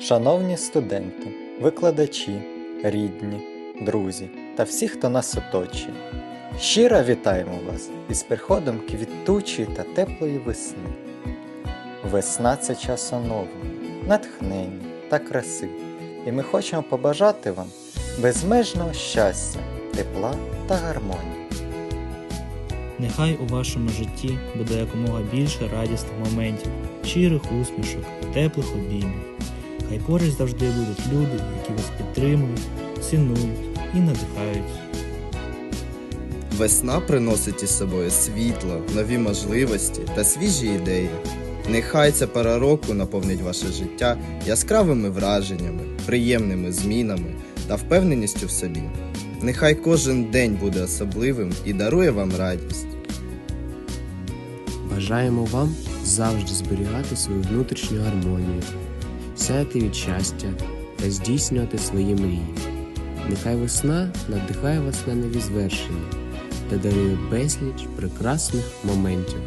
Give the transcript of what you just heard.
Шановні студенти, викладачі, рідні, друзі та всі, хто нас оточує, щиро вітаємо вас із приходом квітучої та теплої весни. Весна це час оновлення, натхнення та краси, і ми хочемо побажати вам безмежного щастя, тепла та гармонії. Нехай у вашому житті буде якомога більше радісних моментів, щирих усмішок, теплих обіймів. Хай поруч завжди будуть люди, які вас підтримують, цінують і надихають. Весна приносить із собою світло, нові можливості та свіжі ідеї. Нехай ця пора року наповнить ваше життя яскравими враженнями, приємними змінами та впевненістю в собі. Нехай кожен день буде особливим і дарує вам радість. Бажаємо вам завжди зберігати свою внутрішню гармонію, сяяти від щастя та здійснювати свої мрії. Нехай весна надихає вас на нові звершення та дарує безліч прекрасних моментів.